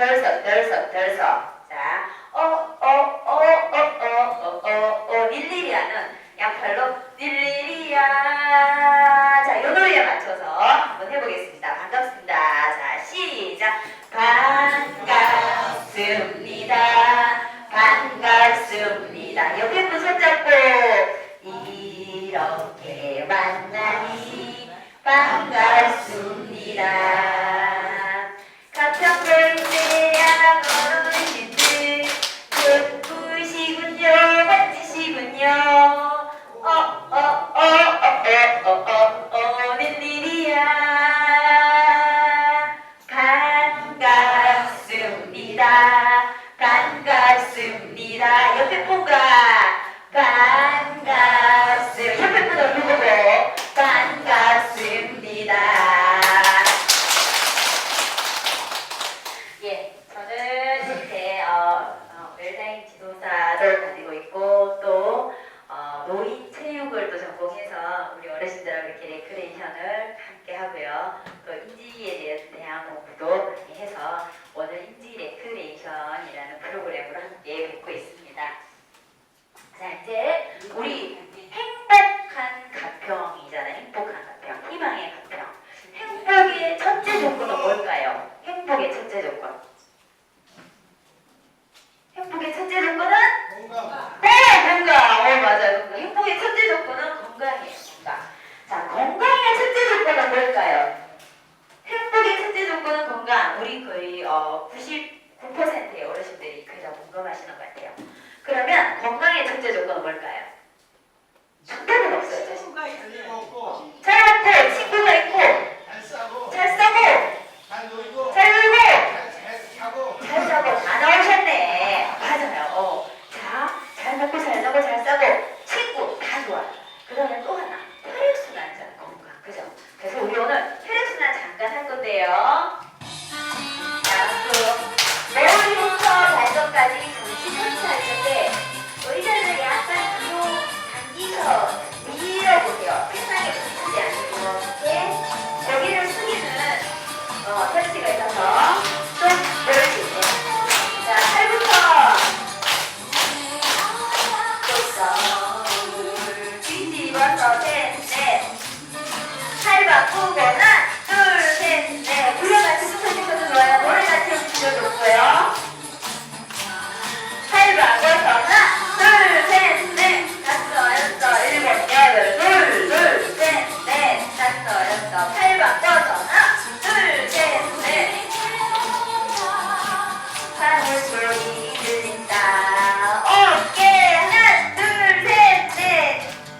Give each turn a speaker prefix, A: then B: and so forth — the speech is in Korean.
A: 덜썩 덜썩 덜썩. 자 오오오오오오오오 릴리리아는 양팔로 릴리리아. 자요 노래에 맞춰서 한번 해보겠습니다. 반갑습니다. 자 시작. 반갑습니다. 반갑습니다. 옆에 분 손잡고 이렇게 만나니 반갑습니다. 옆에 분 얼굴 보고 반갑습니다. 예, 저는 이제 어, 어, 웰다잉 지도사를 가지고 있고 또 어, 노인 체육을 또 전공해서 우리 어르신들하고 이렇게 레크레이션을 함께 하고요. 또 인지에 대한 공부도 그렇게 해서 오늘 인지 레크레이션이라는 프로그램으로 함께 뵙고 있습니다. 자, 이제 우리 행복한 가평이잖아요. 행복한 가평, 희망의 가평. 행복의 첫째 조건은 뭘까요? 행복의 첫째 조건. 행복의 첫째 조건은
B: 건강.
A: 네, 건강. 어, 맞아요. 건강. 행복의 첫째 조건은 건강이에요. 건강. 자, 건강의 첫째 조건은 뭘까요? 행복의 첫째 조건은 건강. 우리 거의 어, 99%의 어르신들이 거의 다 공감하시는 것 같아요. 그러면 건강의 첫째 조건은 뭘까요? 정답은 없어요. 사실.
B: 친구가 잘 먹고,
A: 잘 먹고, 친구가 있고,
B: 잘 싸고,
A: 잘 싸고,
B: 잘 놀고,
A: 잘 놀고,
B: 잘, 잘 자고.
A: 잘 자고 다 나오셨네. 맞아요. 어. 자, 잘 먹고 잘 자고 잘 싸고 친구 다 좋아. 그다음에 또 하나 혈액순환 자 건강. 그죠? 그래서 우리 오늘 혈액순환 잠깐 할 건데요. 또 뒤집어서 셋, 넷. 팔 바꾸고